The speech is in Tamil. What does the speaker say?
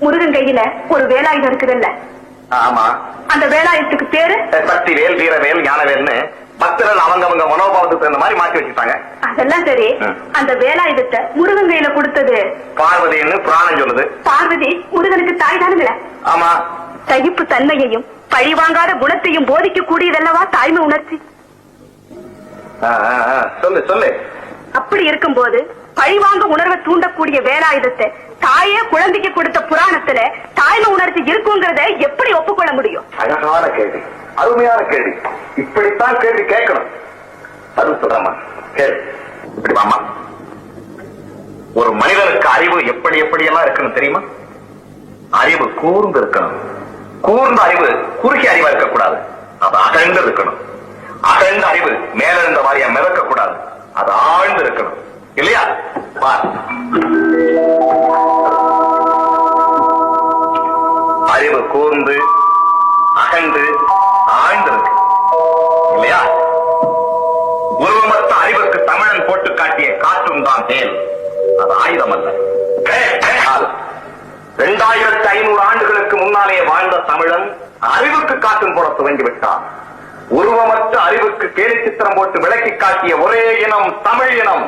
முருகன் கையில ஒரு வேலாயுதம் இருக்குதுல்ல? ஆமா. அந்த வேலாயுதத்துக்கு பேரு? சக்தி வேல் வீரவேல் ஞானவேல்னு பக்தர்கள் அவங்க அவங்க மனோபாவத்துக்கு தகுந்த மாதிரி மாத்தி வச்சுட்டாங்க அதெல்லாம் சரி. அந்த வேலாயுதத்தை முருகன் கையில கொடுத்தது. பார்வதின்னு புராணம் சொல்லுது. பார்வதி முருகனுக்கு தாய் தானுங்களே. ஆமா. சகிப்பு தன்மையையும் பழிவாங்காத குணத்தையும் போதிக்க கூடியதல்லவா தாய்மை உணர்ச்சி. சொல்லு சொல்லு. இருக்கும்போது பழிவாங்க உணர்வை தூண்டக்கூடிய வேலாயுதத்தை தாயே குழந்தைக்கு கொடுத்த புராணத்துல தாய்மை உணர்ச்சி இருக்குங்கிறத எப்படி ஒப்புக்கொள்ள முடியும்? அழகான கேள்வி. அருமையான கேள்வி. இப்படித்தான் கேள்வி கேட்கணும். அது சொல்றமா கேள்வி இப்படி ஒரு மனிதனுக்கு அறிவு எப்படி எப்படி எல்லாம் இருக்கணும் தெரியுமா? அறிவு கூர்ந்து இருக்கணும். கூர்ந்த அறிவு குறுகிய அறிவா இருக்கக்கூடாது. அது அகழ்ந்து இருக்கணும். அகழ்ந்த அறிவு மேலிருந்த மாதிரி அது ஆழ்ந்து இருக்கணும். இல்லையா? பார். அறிவு கூர்ந்து அகண்டு ஆழ்ந்திருக்கு இல்லையா? உருவமற்ற அறிவுக்கு தமிழன் போட்டு காட்டிய காற்றும் தான் தேல் அது ஆயுதம் அல்ல. இரண்டாயிரத்தி ஐநூறு ஆண்டுகளுக்கு முன்னாலே வாழ்ந்த தமிழன் அறிவுக்கு காற்றும் போட துவங்கிவிட்டான். உருவமற்ற அறிவுக்கு கேலி சித்திரம் போட்டு விளக்கி காட்டிய ஒரே இனம் தமிழ் இனம்.